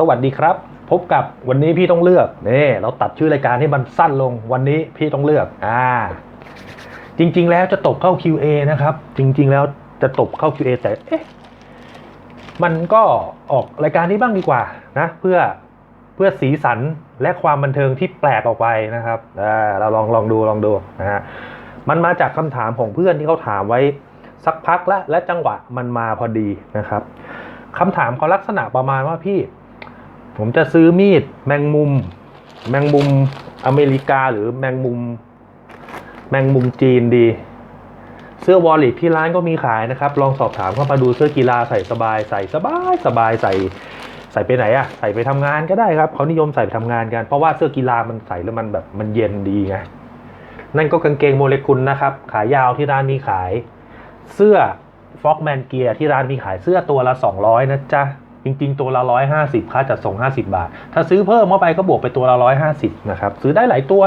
สวัสดีครับ พบกับวันนี้พี่ต้องเลือกนี่เราตัดชื่อรายการให้มันสั้นลงวันนี้พี่ต้องเลือกอ่าจริง ๆ แล้วจะตกเข้า QA นะครับ จริง ๆ แล้วจะตกเข้า QA แต่เอ๊ะมันก็ออกรายการนี้บ้างดีกว่านะเพื่อเพื่อสีสันและความบันเทิงที่แปลกออกไปนะครับอ่าเราลองลองดูลองดูนะฮะมันมาจากคำถามของเพื่อนที่เขาถามไว้สักพักแล้วและจังหวะมันมาพอดีนะครับคำถามเขาลักษณะประมาณว่าพี่ ผมจะซื้อมีดแมงมุม แมงมุมอเมริกาหรือแมงมุม แมงมุมจีนดี เสื้อวอลลิที่ร้านก็มีขายนะครับ ลองสอบถามเข้ามาดูเสื้อกีฬาใส่สบายใส่สบายสบายใส่ใส่ไปไหนอะใส่ไปทำงานก็ได้ครับเขานิยมใส่ไปทำงานกัน เพราะว่าเสื้อกีฬามันใส่แล้วมันแบบมันเย็นดีไงนั่นก็กางเกงโมเลกุลนะครับ ขายยาวที่ร้านมีขาย เสื้อฟ็อกแมนเกียร์ที่ร้านมีขายเสื้อตัวละ 200 นะจ๊ะ จริงๆ ตัวละ 150 ค่าจัดส่ง 50 บาท ถ้าซื้อเพิ่มเข้าไปก็บวกไปตัวละ 150 นะครับ ซื้อได้หลายตัว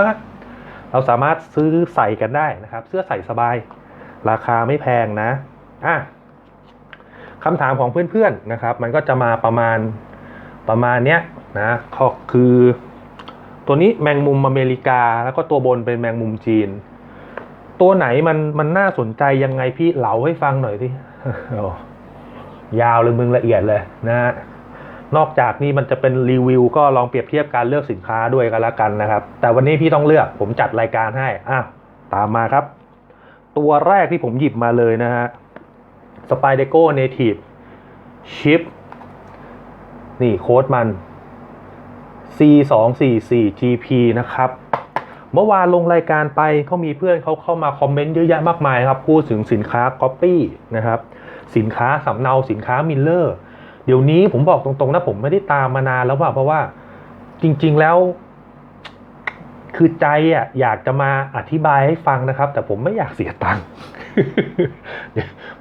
เราสามารถซื้อใส่กันได้นะครับ เสื้อใส่สบาย ราคาไม่แพงนะอะคำถามของเพื่อนๆนะครับ มันก็จะมาประมาณประมาณเนี้ยนะก็คือ ตัวนี้แมงมุมอเมริกา แล้วก็ตัวบนเป็นแมงมุมจีน ตัวไหนมันมันน่าสนใจยังไงพี่เล่าให้ฟังหน่อยสิ ยาวเลยมึงละเอียดเลยนะฮะนอกจากนี้มันจะเป็นรีวิวก็ลองเปรียบเทียบการเลือกสินค้าด้วยกันละกันนะครับ แต่วันนี้พี่ต้องเลือกผมจัดรายการให้อะตามมาครับ ตัวแรกที่ผมหยิบมาเลยนะฮะ s p y d e c o Native Chip นี่โค้ดมัน C 2 4 4 GP นะครับ เมื่อวานลงรายการไปเขามีเพื่อนเขาเข้ามาคอมเมนต์เยอะแยะมากมายครับ พูดถึงสินค้า Copy นะครับ สินค้าสำเนาสินค้ามิลเลอร์เดี๋ยวนี้ผมบอกตรงๆนะผมไม่ได้ตามมานานแล้วว่าเพราะว่าจริงๆแล้ว คือใจอะอยากจะมาอธิบายให้ฟังนะครับ แต่ผมไม่อยากเสียตังค์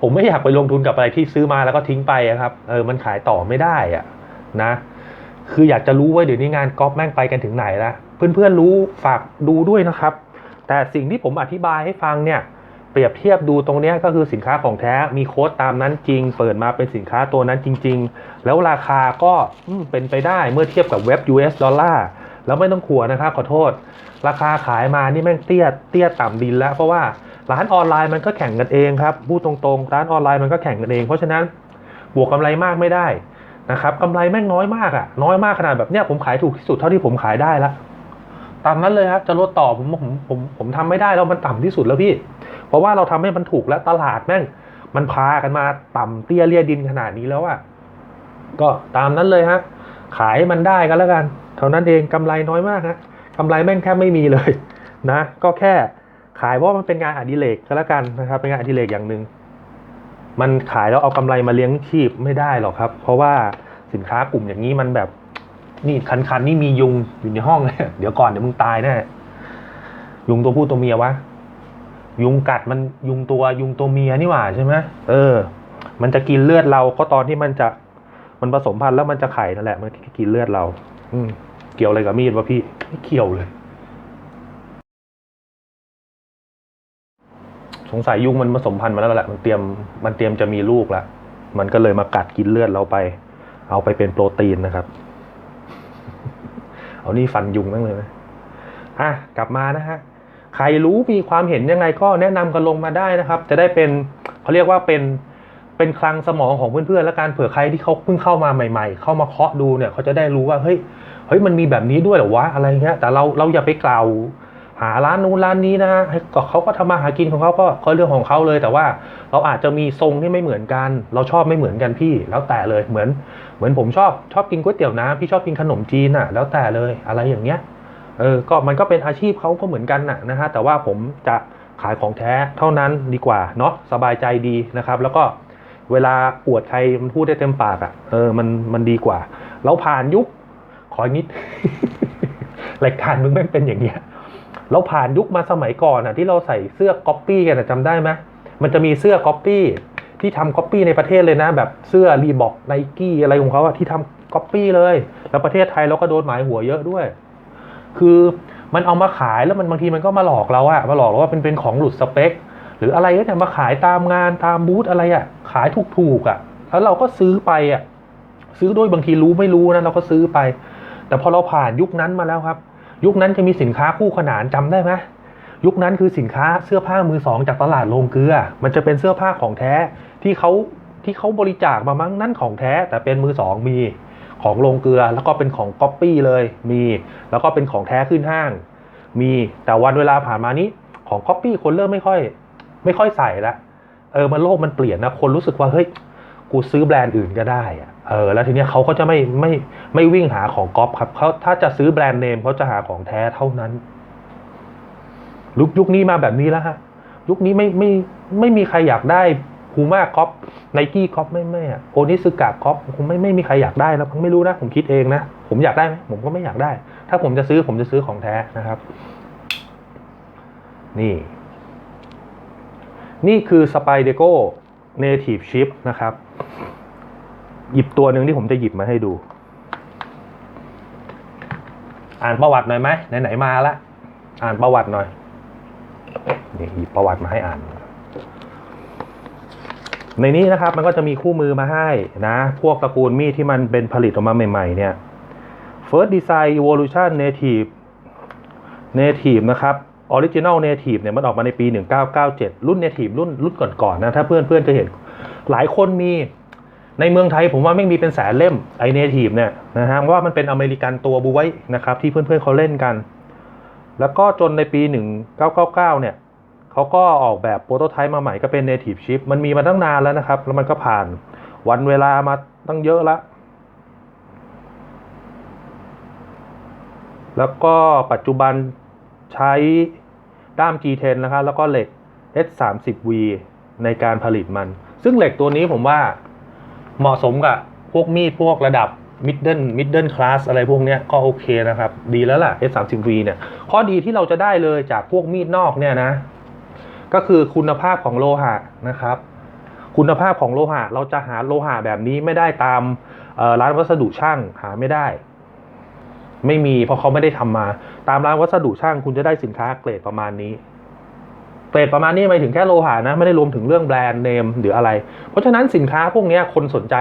ผมไม่อยากไปลงทุนกับอะไรที่ซื้อมาแล้วก็ทิ้งไปครับ เออมันขายต่อไม่ได้อะนะ คืออยากจะรู้ว่าเดี๋ยวนี้งานก๊อปแม่งไปกันถึงไหนแล้วเพื่อนๆรู้ฝากดูด้วยนะครับ แต่สิ่งที่ผมอธิบายให้ฟังเนี่ย เปรียบเทียบดูตรงนี้ก็คือสินค้าของแท้มีโค้ดตามนั้นจริง เปิดมาเป็นสินค้าตัวนั้นจริง ๆ แล้วราคาก็เป็นไปได้เมื่อเทียบกับเว็บ US ดอลลาร์แล้วไม่ต้องขัวนะครับขอโทษ ราคาขายมานี่แม่งเตี้ยเตี้ยต่ำดินแล้ว เพราะว่าร้านออนไลน์มันก็แข่งกันเองครับพูดตรงๆ ร้านออนไลน์มันก็แข่งกันเอง เพราะฉะนั้นบวกกำไรมากไม่ได้นะครับกำไรแม่งน้อยมากอะน้อยมากขนาดแบบเนี้ยผมขายถูกที่สุดเท่าที่ผมขายได้ละตามนั้นเลยครับจะลดต่อผมผมผมผมทำไม่ได้แล้วมันต่ำที่สุดแล้วพี่ เพราะว่าเราทำให้มันถูกแล้วตลาดแม่ง มันพากันมาต่ำเตี้ยเลียดินขนาดนี้แล้วอะก็ตามนั้นเลยฮะ ขายมันได้กันแล้วกัน เท่านั้นเองกำไรน้อยมากฮะกำไรแม่งแทบไม่มีเลยนะ ก็แค่ขายเพราะมันเป็นงานอดิเรกก็แล้วกันนะครับ เป็นงานอดิเรกอย่างหนึ่งมันขายแล้วเอากำไรมาเลี้ยงชีพไม่ได้หรอกครับ เพราะว่าสินค้ากลุ่มอย่างนี้มันแบบนี่คันคันๆนี่มียุงอยู่ในห้องเลยเดี๋ยวก่อนเดี๋ยวมึงตายแน่ยุงตัวผู้ตัวเมียวะ ยุงกัดมันยุงตัวยุงตัวเมียนี่หว่าใช่ไหมเออ มันจะกินเลือดเราก็ตอนที่มันจะ มันผสมพันธุ์แล้วมันจะไข่นั่นแหละ มันกินเลือดเรา อืมเกี่ยวอะไรกับมีดวะพี่ไม่เกี่ยวเลย สงสัยยุงมันผสมพันธุ์มาแล้วแหละ มันเตรียมมันเตรียมจะมีลูกล้วมันก็เลยมากัดกินเลือดเราไป เอาไปเป็นโปรตีนนะครับ เอานี่ฟันยุงนั่งเลยไหมอะกลับมานะฮะ ใครรู้มีความเห็นยังไงก็แนะนำกันลงมาได้นะครับ จะได้เป็นเขาเรียกว่าเป็นเป็นคลังสมองของเพื่อนๆและการเผื่อใครที่เขาเพิ่งเข้ามาใหม่ ๆ เข้ามาเคาะดูเนี่ยเขาจะได้รู้ว่าเฮ้ยเฮ้ยมันมีแบบนี้ด้วยเหรอวะอะไรเงี้ยแต่เราเราอย่าไปกล่าวหาร้านนู้นร้านนี้นะฮะให้ก็เขาก็ทำมาหากินของเขาก็ก็เรื่องของเขาเลย แต่ว่าเราอาจจะมีทรงที่ไม่เหมือนกัน เราชอบไม่เหมือนกันพี่ แล้วแต่เลยเหมือน เหมือนผมชอบชอบกินก๋วยเตี๋ยวน้ำพี่ชอบกินขนมจีนอะ แล้วแต่เลยอะไรอย่างเงี้ย เออก็มันก็เป็นอาชีพเขาก็เหมือนกันนะนะฮะแต่ว่าผมจะขายของแท้เท่านั้นดีกว่าเนาะสบายใจดีนะครับ แล้วก็เวลาอวดใครมันพูดได้เต็มปากอะ่ะเออมันมันดีกว่า เราผ่านยุคขออีกนิดรายการมึงแม่งเป็นอย่างเงี้ยเราผ่านยุคมาสมัยก่อนอะที่เราใส่เสื้อก๊อปปี้กันอะจำได้ไหมมันจะมีเสื้อก๊อปปี้ที่ทำก๊อปปี้ในประเทศเลยนะ แบบเสื้อรีบอกไนกี้อะไรของเขาอะที่ทำก๊อปปี้เลย แล้วประเทศไทยเราก็โดนหมายหัวเยอะด้วย คือมันเอามาขายแล้วมันบางทีมันก็มาหลอกเราอะมาหลอกเราว่าเป็นเป็นของหลุดสเปค หรืออะไรก็จะมาขายตามงานตามบูธอะไรอะขายถูกๆอะแล้วเราก็ซื้อไปอะซื้อด้วยบางทีรู้ไม่รู้นะเราก็ซื้อไป แต่พอเราผ่านยุคนั้นมาแล้วครับ ยุคนั้นจะมีสินค้าคู่ขนานจำได้ไหมยุคนั้นคือสินค้าเสื้อผ้ามือสองจากตลาดโรงเกลือ มันจะเป็นเสื้อผ้าของแท้ที่เขาที่เขาบริจาคมามั้งนั่นของแท้แต่เป็นมือสองมี ของโรงเกลือ แล้วก็เป็นของก๊อปปี้เลยมี แล้วก็เป็นของแท้ขึ้นห้าง มีแต่วันเวลาผ่านมานี้ของก๊อปปี้คนเริ่มไม่ค่อย ไม่ค่อยใส่ละเออมันโลกมันเปลี่ยนนะคนรู้สึกว่าเฮ้ยกูซื้อแบรนด์อื่นก็ได้อะเออแล้วทีเนี้ยเขาก็จะไม่ไม่ไม่วิ่งหาของก๊อปครับเขาถ้าจะซื้อแบรนด์เนมเขาจะหาของแท้เท่านั้นยุคยุคนี้มาแบบนี้แล้วฮะยุคนี้ไม่ไม่ไม่มีใครอยากได้ พูม่าก๊อปไนกี้ก๊อปไม่ไม่อะโอนิสึกะก๊อปคงไม่ไม่มีใครอยากได้แล้วผมไม่รู้นะ ผมคิดเองนะ ผมอยากได้ไหมผมก็ไม่อยากได้ ถ้าผมจะซื้อผมจะซื้อของแท้นะครับ นี่ นี่คือสไปเดโก้ Native Chip นะครับ หยิบตัวหนึ่งที่ผมจะหยิบมาให้ดู อ่านประวัติหน่อยไหมไหนๆมาละอ่านประวัติหน่อยนี่หยิบประวัติมาให้อ่าน ในนี้นะครับมันก็จะมีคู่มือมาให้นะ พวกตระกูลมีดที่มันเป็นผลิตออกมาใหม่ๆเนี่ย First Design Evolution Native Native นะครับ Original Native เนี่ยมันออกมาในปี 1997 รุ่น Native รุ่นรุ่นก่อนๆนะถ้าเพื่อนๆจะเห็นหลายคนมีในเมืองไทยผมว่าไม่มีเป็นแสนเล่มไอ Native เนี่ยนะฮะว่ามันเป็นอเมริกันตัวบวยนะครับที่เพื่อนๆเขาเล่นกัน แล้วก็จนในปี 1999 เนี่ย เขาก็ออกแบบโปรโตไทป์มาใหม่ก็เป็น Native Chip มันมีมาตั้งนานแล้วนะครับ แล้วมันก็ผ่านวันเวลามาตั้งเยอะล้วแล้วก็ปัจจุบันใช้ด้าม G10 นะครับ แล้วก็เหล็ก S30V ในการผลิตมัน ซึ่งเหล็กตัวนี้ผมว่าเหมาะสมกับพวกมีดพวกระดับ middle middle class อะไรพวกนี้ก็โอเคนะครับ ดีแล้วล่ะ S30V เนี่ย ข้อดีที่เราจะได้เลยจากพวกมีดนอกเนี่ยนะ ก็คือคุณภาพของโลหะนะครับ คุณภาพของโลหะเราจะหาโลหะแบบนี้ไม่ได้ตามร้านวัสดุช่างหาไม่ได้ ไม่มีเพราะเขาไม่ได้ทำมา ตามร้านวัสดุช่างคุณจะได้สินค้าเกรดประมาณนี้เกรดประมาณนี้หมายถึงแค่โลหะนะไม่ได้รวมถึงเรื่องแบรนด์เนมหรืออะไร เพราะฉะนั้นสินค้าพวกนี้คนสนใจ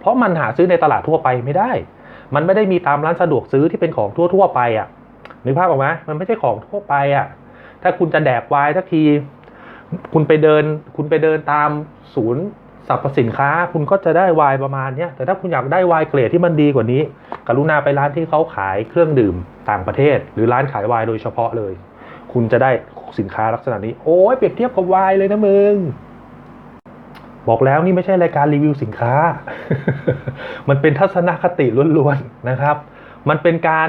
เพราะมันหาซื้อในตลาดทั่วไปไม่ได้ มันไม่ได้มีตามร้านสะดวกซื้อที่เป็นของทั่ว ๆ ไปอะ่ะนึกภาพออกไหมมันไม่ใช่ของทั่วไปอะ่ะถ้าคุณจะแดกวายสักที คุณไปเดิน คุณไปเดินตามศูนย์สรรพสินค้า คุณก็จะได้วายประมาณนี้แต่ถ้าคุณอยากได้วน์เกรดที่มันดีกว่านี้ กรุณาไปร้านที่เขาขายเครื่องดื่มต่างประเทศ หรือร้านขายวน์โดยเฉพาะเลย คุณจะได้สินค้าลักษณะนี้ โอ้ยเปรียบเทียบกับวน์เลยนะมึงบอกแล้วนี่ไม่ใช่รายการรีวิวสินค้า มันเป็นทัศนคติล้วนๆนะครับ มันเป็นการ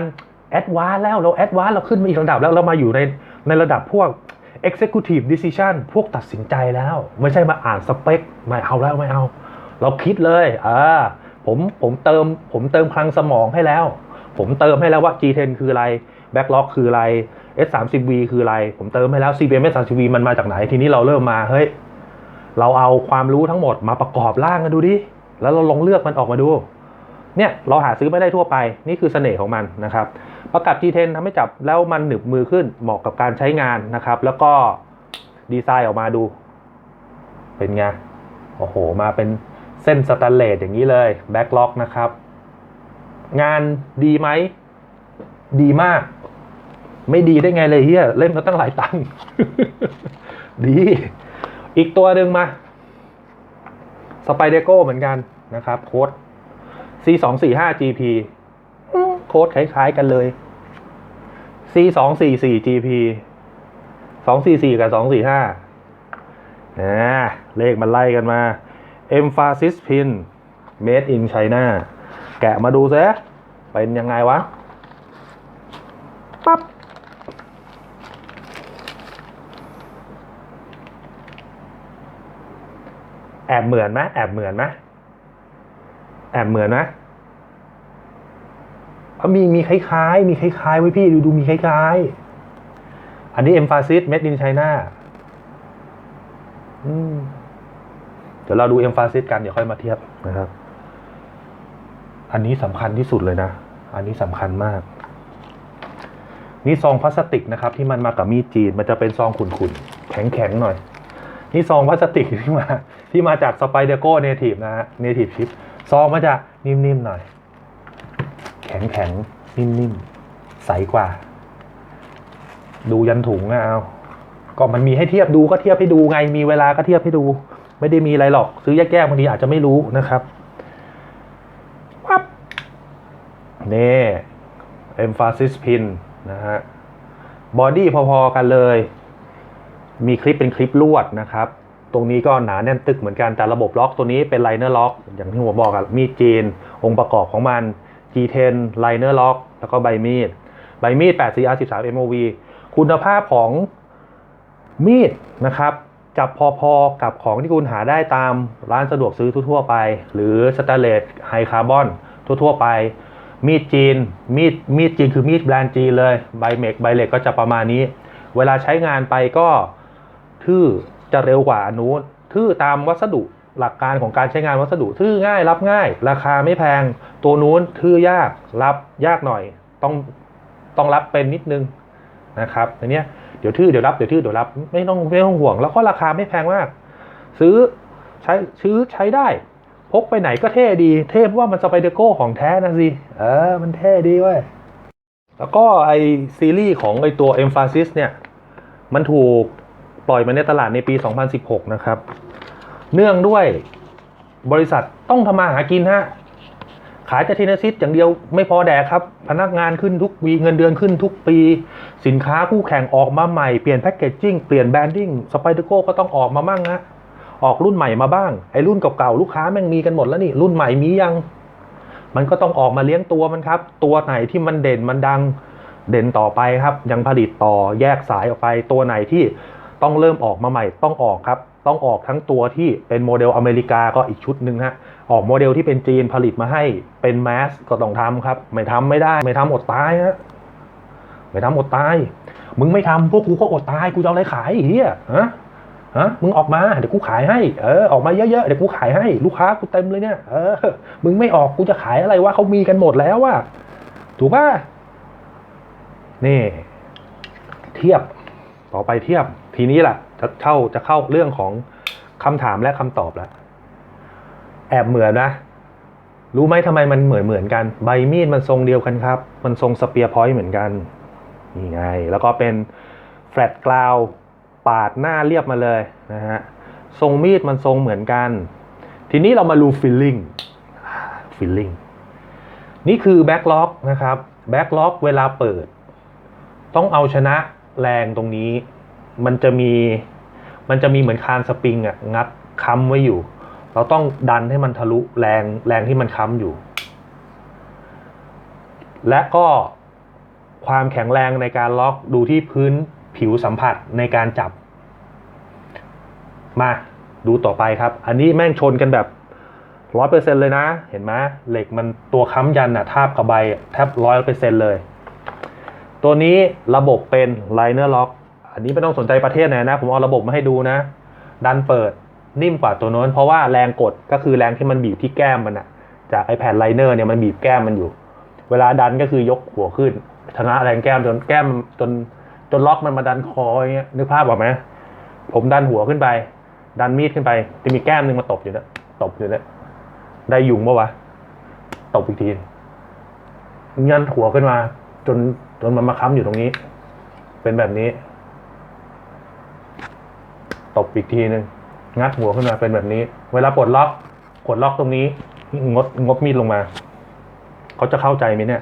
แอดวานแล้วเราแอดวานเราขึ้นมาอีกระดับแล้วเรามาอยู่ในในระดับพวก executive decision พวกตัดสินใจแล้ว ไม่ใช่มาอ่านสเปค ไม่เอาแล้วไม่เอา เราคิดเลยอ่าผมผมเติมผมเติมคลังสมองให้แล้ว ผมเติมให้แล้วว่า G10 คืออะไร Backlog คืออะไร S30V คืออะไร ผมเติมให้แล้ว CBM S30V มันมาจากไหน ทีนี้เราเริ่มมาเฮ้ยเราเอาความรู้ทั้งหมดมาประกอบร่างกันดูดิ แล้วเราลองเลือกมันออกมาดู เนี่ยเราหาซื้อไม่ได้ทั่วไปนี่คือเสน่ห์ของมันนะครับประกับ G10 ทำให้จับแล้วมันหนึบมือขึ้นเหมาะกับการใช้งานนะครับ แล้วก็ดีไซน์ออกมาดู เป็นไงโอ้โห มาเป็นเส้นสแตนเลสอย่างนี้เลยแบ็กล็อกนะครับ งานดีไหม ดีมาก ไม่ดีได้ไงเลยเฮียเล่นมาตั้งหลายตังค์ดี อีกตัวหนึ่งมาสไปเดโก้เหมือนกันนะครับ โค้ด C 2 4 5 GP อืมโค้ดคล้ายๆกันเลย C 2 4 4 GP 2 4 4กับ2 4 5นะเลขมันไล่กันมา Emphasis Pin Made in China แกะมาดูซะเป็นยังไงวะ ปั๊บ แอบเหมือนไหมแอบเหมือนไหม แอบเหมือนไหมมีมีคล้ายๆ มีคล้ายๆไว้พี่ดูดูมีคล้ายๆ อันนี้ emphasis made in China อืมเดี๋ยวเราดู emphasis กันเดี๋ยวค่อยมาเทียบนะครับ อันนี้สำคัญที่สุดเลยนะ อันนี้สำคัญมาก นี่ซองพลาสติกนะครับ ที่มันมากับมีดจีนมันจะเป็นซองขุ่นๆ แข็งๆหน่อย นี่ซองพลาสติกที่มา ที่มาจากสไปเดโก้เนทีฟนะฮะเนทีฟชิป ซองมันจะนิ่มๆหน่อย แข็งๆ นิ่มๆ ใสกว่า ดูยันถุงอะเอาก็มันมีให้เทียบดูก็เทียบให้ดูไง มีเวลาก็เทียบให้ดู ไม่ได้มีอะไรหรอก ซื้อแยกๆบางทีอาจจะไม่รู้นะครับปั๊บนี่ emphasis pin นะฮะบอดี้พอๆกันเลย มีคลิปเป็นคลิปลวดนะครับ ตรงนี้ก็หนาแน่นตึกเหมือนกัน แต่ระบบล็อกตัวนี้เป็นไลเนอร์ล็อก อย่างที่ผมบอกอะมีดจีน องค์ประกอบของมัน G10 ไลเนอร์ล็อก แล้วก็ใบมีด ใบมีด 8CR 13 MOV คุณภาพของมีดนะครับ จับพอๆ กับของที่คุณหาได้ตามร้านสะดวกซื้อทั่วๆไป หรือสแตนเลสไฮคาร์บอนทั่วๆไป มีดจีน มีดมีดจีนคือมีดแบรนด์จีนเลย ใบเมกใบเหล็กก็จะประมาณนี้ เวลาใช้งานไปก็ทื่อ จะเร็วกว่าอันนู้นทื่อตามวัสดุหลักการของการใช้งานวัสดุทื่อง่ายรับง่าย ราคาไม่แพง ตัวนู้นทื่อยากรับยากหน่อย ต้องต้องรับเป็นนิดนึงนะครับอันนี้เดี๋ยวทื่อเดี๋ยวรับเดี๋ยวทื่อเดี๋ยวรับไม่ต้องไม่ต้องห่วง แล้วก็ราคาไม่แพงมาก ซื้อใช้ซื้อใช้ได้ พกไปไหนก็เท่ดี เท่เพราะว่ามันสไปเดอร์โก้ของแท้นะสิเออมันเท่ดีเว้ยแล้วก็ไอซีรีส์ของไอตัว Emphasis เนี่ย มันถูก ปล่อยมาในตลาดในปี 2016 นะครับ เนื่องด้วยบริษัทต้องทำมาหากินฮะ ขายแต่เทนซิสอย่างเดียวไม่พอแดกครับ พนักงานขึ้นทุกวีเงินเดือนขึ้นทุกปี สินค้าคู่แข่งออกมาใหม่ เปลี่ยนแพคเกจจิ้งเปลี่ยนแบรนดิ้งสไปเดอร์โก้ก็ต้องออกมามั่งฮะออกรุ่นใหม่มาบ้างไอ้รุ่นเก่าๆลูกค้าแม่งมีกันหมดแล้วนี่ รุ่นใหม่มียัง มันก็ต้องออกมาเลี้ยงตัวมันครับ ตัวไหนที่มันเด่นมันดังเด่นต่อไปครับ ยังผลิตต่อแยกสายออกไปตัวไหนที่ ต้องเริ่มออกมาใหม่ต้องออกครับ ต้องออกทั้งตัวที่เป็นโมเดลอเมริกาก็อีกชุดหนึ่งฮะออกโมเดลที่เป็นจีนผลิตมาให้เป็นแมสก็ต้องทำครับ ไม่ทำไม่ได้ ไม่ทำอดตายฮะไม่ทำอดตาย มึงไม่ทำพวกกูก็อดตายกูจะเอาอะไรขายอ้เฮียฮะฮะมึงออกมาเดี๋ยวกูขายให้เออออกมาเยอะๆเดี๋ยวกูขายให้ลูกค้ากูเต็มเลยเนี่ยเออมึงไม่ออกกูจะขายอะไรวะเขามีกันหมดแล้วว่ะถูกป่ะนี่ เทียบต่อไปเทียบ ทีนี้แหละจะเข้าจะเข้าเรื่องของคำถามและคำตอบแล้วแอบเหมือนนะ รู้ไหมทำไมมันเหมือนเหมือนกัน ใบมีดมันทรงเดียวกันครับ มันทรงสเปียร์พอยต์เหมือนกันนี่ไง แล้วก็เป็นแฟลตกราวปาดหน้าเรียบมาเลยนะฮะทรงมีดมันทรงเหมือนกัน ทีนี้เรามาดูฟิลลิ่งฟิลลิ่งนี่คือแบ็กล็อกนะครับแบ็กล็อกเวลาเปิด ต้องเอาชนะแรงตรงนี้ มันจะมีมันจะมีเหมือนคานสปริงอะงัดค้ำไว้อยู่ เราต้องดันให้มันทะลุแรงแรงที่มันค้ำอยู่ และก็ความแข็งแรงในการล็อกดูที่พื้นผิวสัมผัสในการจับ มาดูต่อไปครับ อันนี้แม่งชนกันแบบร้อยเปอร์เซ็นเลยนะ เห็นไหมเหล็กมันตัวค้ำยันอะทาบกับใบแทบร้อยเปอร์เซ็นเลย ตัวนี้ระบบเป็นไลเนอร์ล็อก อันนี้ไม่ต้องสนใจประเทศไหนนะ ผมเอาระบบมาให้ดูนะ ดันเปิดนิ่มกว่าตัวโน้น เพราะว่าแรงกดก็คือแรงที่มันบีบที่แก้มมันอะจากไอแผ่นไลเนอร์เนี่ยมันบีบแก้มมันอยู่ เวลาดันก็คือยกหัวขึ้นชนะแรงแก้มจนแก้มจนจนล็อกมันมาดันคออย่างเงี้ยนึกภาพออกไหมผมดันหัวขึ้นไป ดันมีดขึ้นไป จะมีแก้มหนึ่งมาตบอยู่นะตบอยู่นะได้ยุงปะวะตบอีกทียันหัวขึ้นมา จนจนมันมาค้ำอยู่ตรงนี้ เป็นแบบนี้ ตบอีกทีหนึ่งงัดหัวขึ้นมาเป็นแบบนี้ เวลาปลดล็อกกดล็อกตรงนี้ งดงบมีดลงมา เขาจะเข้าใจไหมเนี่ย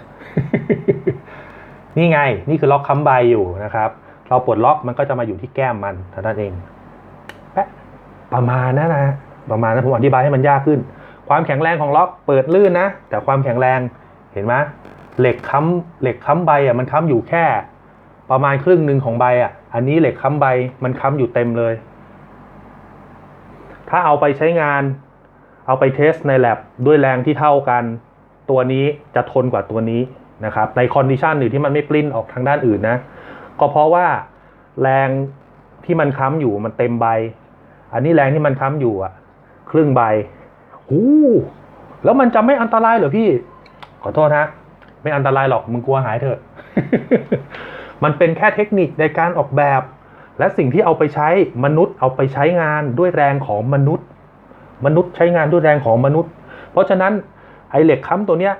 นี่ไง นี่คือล็อกค้ำใบอยู่นะครับ เราปลดล็อกมันก็จะมาอยู่ที่แก้มมันเท่านั้นเองแปะประมาณนั้นนะประมาณนั้นผมอธิบายให้มันยากขึ้น ความแข็งแรงของล็อกเปิดลื่นนะ แต่ความแข็งแรงเห็นไหมเหล็กค้ำเหล็กค้ำใบอะมันค้ำอยู่แค่ ประมาณครึ่งหนึ่งของใบอะ อันนี้เหล็กค้ำใบมันค้ำอยู่เต็มเลย ถ้าเอาไปใช้งาน เอาไปเทสใน lab ด้วยแรงที่เท่ากัน ตัวนี้จะทนกว่าตัวนี้นะครับ ในคอนดิชันอื่นที่มันไม่ปลิ้นออกทางด้านอื่นนะ ก็เพราะว่าแรงที่มันค้ำอยู่มันเต็มใบ อันนี้แรงที่มันค้ำอยู่อะครึ่งใบหูแล้วมันจะไม่อันตรายเหรอพี่ ขอโทษนะไม่อันตรายหรอก มึงกลัวหายเถอะ มันเป็นแค่เทคนิคในการออกแบบ และสิ่งที่เอาไปใช้มนุษย์ เอาไปใช้งานด้วยแรงของมนุษย์ มนุษย์ใช้งานด้วยแรงของมนุษย์ เพราะฉะนั้นไอเหล็กค้ำตัวเนี้ย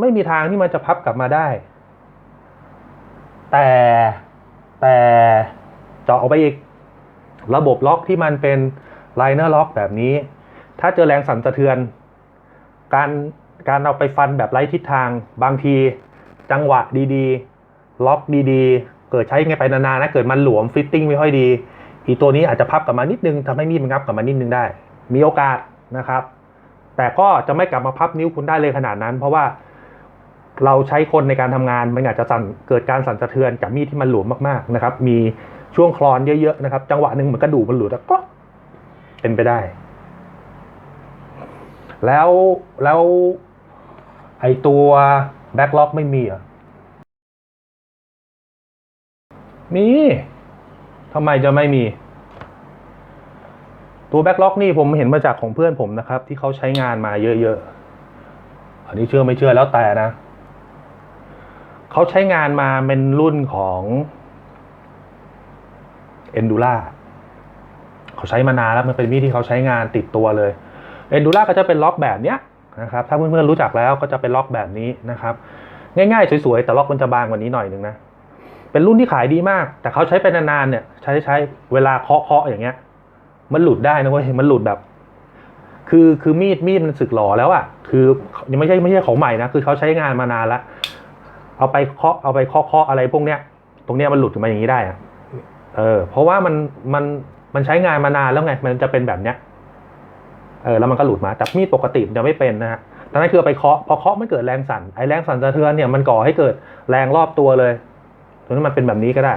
ไม่มีทางที่มันจะพับกลับมาได้ แต่แต่เจาะออกไปอีก ระบบล็อกที่มันเป็นไลเนอร์ล็อกแบบนี้ ถ้าเจอแรงสั่นสะเทือน การการเอาไปฟันแบบไร้ทิศทาง บางที จังหวะดีๆ ล็อกดีๆ เกิดใช้ไงไปนานๆนะ เกิดมันหลวมฟิตติ้งไม่ค่อยดี อีตัวนี้อาจจะพับกลับมานิดนึงทำให้มีดมันงับกลับมานิดนึงได้ มีโอกาสนะครับ แต่ก็จะไม่กลับมาพับนิ้วคุณได้เลยขนาดนั้น เพราะว่าเราใช้คนในการทำงานมันอาจจะสั่นเกิดการสั่นสะเทือนจากมีดที่มันหลวมมากๆนะครับ มีช่วงคลอนเยอะๆนะครับ จังหวะหนึ่งเหมือนกระดูกมันหลุดแล้วก็เป็นไปได้ แล้วแล้วไอตัวแบ็กล็อกไม่มีเหรอมี ทำไมจะไม่มี ตัวแบ็กล็อกนี่ผมเห็นมาจากของเพื่อนผมนะครับ ที่เขาใช้งานมาเยอะๆ อันนี้เชื่อไม่เชื่อแล้วแต่นะ เขาใช้งานมาเป็นรุ่นของ Endura เขาใช้มานานแล้วมันเป็นมีดที่เขาใช้งานติดตัวเลย Endura ก็จะเป็นล็อกแบบเนี้ยนะครับ ถ้าเพื่อนๆรู้จักแล้วก็จะเป็นล็อกแบบนี้นะครับ ง่ายๆ สวยๆ แต่ล็อกมันจะบางกว่านี้หน่อยนึงนะ เป็นรุ่นที่ขายดีมาก แต่เขาใช้เป็นานๆเนี่ย ใช้ใช้เวลาเคาะเคาะอย่างเงี้ย มันหลุดได้นะเว้ยมันหลุดแบบ คือคือมีดมีดมันสึกหล่อแล้วอะ่ะ คือยังไม่ใช่ไม่ใช่ของใหม่นะคือเขาใช้งานมานานละเอาไปเคาะเอาไปเคาะเคาะอะไรพวกเนี้ย ตรงเนี้ยมันหลุดมาอย่างนี้ได้อะเออ เพราะว่ามันมันมันใช้งานมานานแล้วไง มันจะเป็นแบบเนี้ยเออแล้วมันก็หลุดมาแต่มีดปกติมันจะไม่เป็นนะฮะตอนนั้นคือไปเคาะพอเคาะไม่เกิดแรงสั่นไอ้แรงสั่นสะเทือนเนี่ยมันก่อให้เกิดแรงรอบตัวเลย งนี้มันเป็นแบบนี้ก็ได้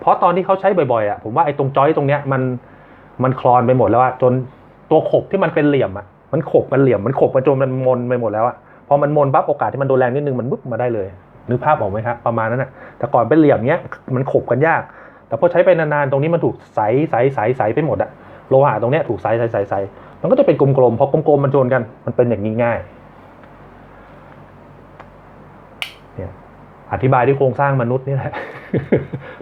เพราะตอนที่เขาใช้บ่อยๆอะผมว่าไอ้ตรงจอยตรงเนี้ยมันมันคลอนไปหมดแล้วอะจนตัวขบที่มันเป็นเหลี่ยมอะมันขบมันเหลี่ยมมันขบมาจนมันมนไปหมดแล้วอะพอมันมนปั๊บโอกาสที่มันโดนแรงนิดนึงมันบึ๊บมาได้เลยนึกภาพออกไหมครับประมาณนั้นอะแต่ก่อนเป็นเหลี่ยมเนี้ยมันขบกันยาก แต่พอใช้ไปนานๆตรงนี้มันถูกใสใสใสใสไปหมดอะโลหะตรงเนี้ยถูกใสใสใสใสมันก็จะเป็นกลมๆพอกลมๆมันโจนกันมันเป็นอย่างนี้ง่าย อธิบายด้วยโครงสร้างมนุษย์นี่แหละ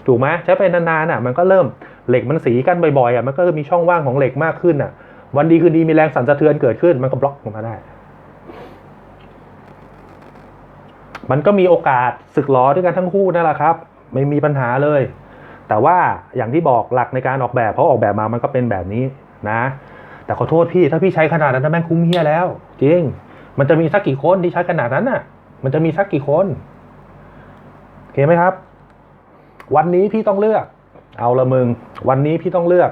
ถูกไหมใช้ไปนานๆอะ มันก็เริ่มเหล็กมันสีกันบ่อยๆอะมันก็มีช่องว่างของเหล็กมากขึ้นอะ วันดีคืนดีมีแรงสั่นสะเทือนเกิดขึ้น มันก็บล็อกลงมาได้ มันก็มีโอกาสสึกหลอด้วยกันทั้งคู่นั่นแหละครับ ไม่มีปัญหาเลย แต่ว่าอย่างที่บอกหลักในการออกแบบเพราะออกแบบมามันก็เป็นแบบนี้นะ แต่ขอโทษพี่ถ้าพี่ใช้ขนาดนั้นแม่งคุ้มเฮียแล้ว จริง มันจะมีสักกี่คนที่ใช้ขนาดนั้นน่ะ มันจะมีสักกี่คน เคไหมครับ วันนี้พี่ต้องเลือก เอาละมึง วันนี้พี่ต้องเลือก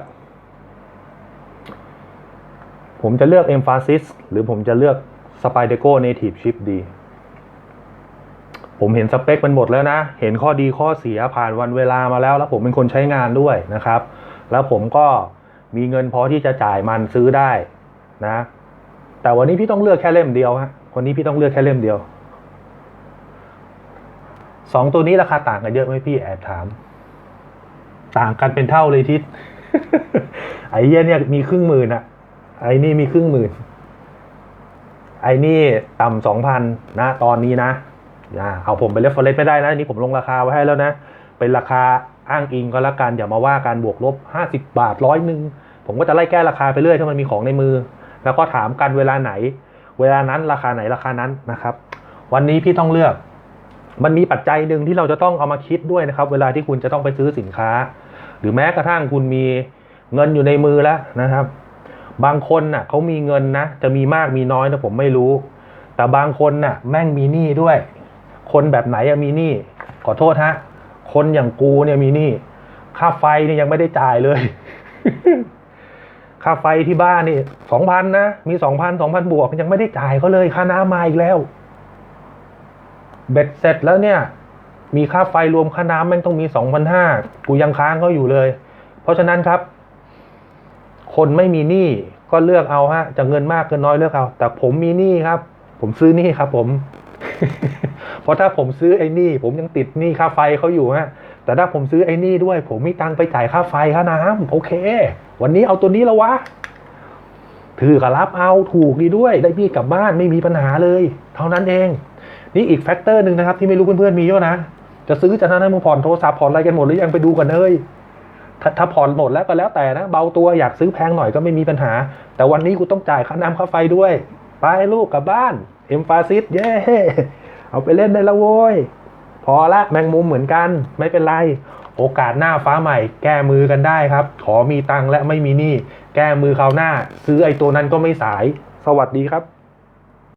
ผมจะเลือก Emphasis หรือผมจะเลือก Spyderco Native Chip ดี ผมเห็นสเปคมันหมดแล้วนะ เห็นข้อดีข้อเสียผ่านวันเวลามาแล้ว แล้วผมเป็นคนใช้งานด้วยนะครับ แล้วผมก็มีเงินพอที่จะจ่ายมันซื้อได้นะ แต่วันนี้พี่ต้องเลือกแค่เล่มเดียวฮะวันนี้พี่ต้องเลือกแค่เล่มเดียว สองตัวนี้ราคาต่างกันเยอะไหมพี่แอบถาม ต่างกันเป็นเท่าเลยทิศไอ้เหี้ยเนี่ยมีครึ่งหมื่นอะไอ้นี่มีครึ่งหมื่น ไอ้นี่ต่ำสองพันนะ ตอนนี้นะอย่าเอาผมไปเรฟเฟรนซ์ไม่ได้นะอันนี่ผมลงราคาไว้ให้แล้วนะ เป็นราคาอ้างอิงก็แล้วกันอย่ามาว่าการบวกลบห้าสิบาทร้อยหนึ่งผมก็จะไล่แก้ราคาไปเรื่อยถ้ามันมีของในมือ แล้วก็ถามกันเวลาไหน เวลานั้นราคาไหนราคานั้นนะครับ วันนี้พี่ต้องเลือก มันมีปัจจัยหนึ่งที่เราจะต้องเอามาคิดด้วยนะครับ เวลาที่คุณจะต้องไปซื้อสินค้า หรือแม้กระทั่งคุณมีเงินอยู่ในมือแล้วนะครับ บางคนน่ะเขามีเงินนะจะมีมากมีน้อยนะผมไม่รู้ แต่บางคนน่ะ แม่งมีหนี้ด้วย คนแบบไหนอะมีหนี้ขอโทษฮะคนอย่างกูเนี่ยมีหนี้ค่าไฟเนี่ยยังไม่ได้จ่ายเลย ค่าไฟที่บ้านนี่สองพันนะมีสองพันสองพันบวกยังไม่ได้จ่ายเขาเลย ค่าน้ำมาอีกแล้ว เบ็ดเสร็จแล้วเนี่ย มีค่าไฟรวมค่าน้ำแม่งต้องมีสองพันห้ากูยังค้างเขาอยู่เลย เพราะฉะนั้นครับ คนไม่มีหนี้ก็เลือกเอาฮะจะเงินมากเกินน้อยเลือกเอา แต่ผมมีหนี้ครับ ผมซื้อหนี้ครับ ผม เพราะถ้าผมซื้อไอ้หนี้ผมยังติดหนี้ค่าไฟเขาอยู่ฮะแต่ถ้าผมซื้อไอ้นี้ด้วย ผมมีตังไปจ่ายค่าไฟค่าน้ำโอเค วันนี้เอาตัวนี้แล้ววะ ถือกับรับเอาถูกดีด้วย ได้พี่กลับบ้านไม่มีปัญหาเลย เท่านั้นเอง นี่อีกแฟกเตอร์หนึ่งนะครับที่ไม่รู้เพื่อนๆมีเยอะนะ จะซื้อจะท่านั้นมึงผ่อนโทรศัพท์ผ่อนอะไรกันหมดหรือยังไปดูกันเลยถถ้าผ่อนหมดแล้วก็แล้วแต่นะ เบาตัวอยากซื้อแพงหน่อยก็ไม่มีปัญหา แต่วันนี้กูต้องจ่ายค่าน้ำค่าไฟด้วย ไปลูกกลับบ้านเอ็มฟาซิสเย่เอาไปเล่นได้ละโว้ยพอละแมงมุมเหมือนกัน ไม่เป็นไร โอกาสหน้าฟ้าใหม่ แก้มือกันได้ครับ ขอมีตังและไม่มีหนี้แก้มือคราวหน้า ซื้อไอ้ตัวนั้นก็ไม่สาย สวัสดีครับ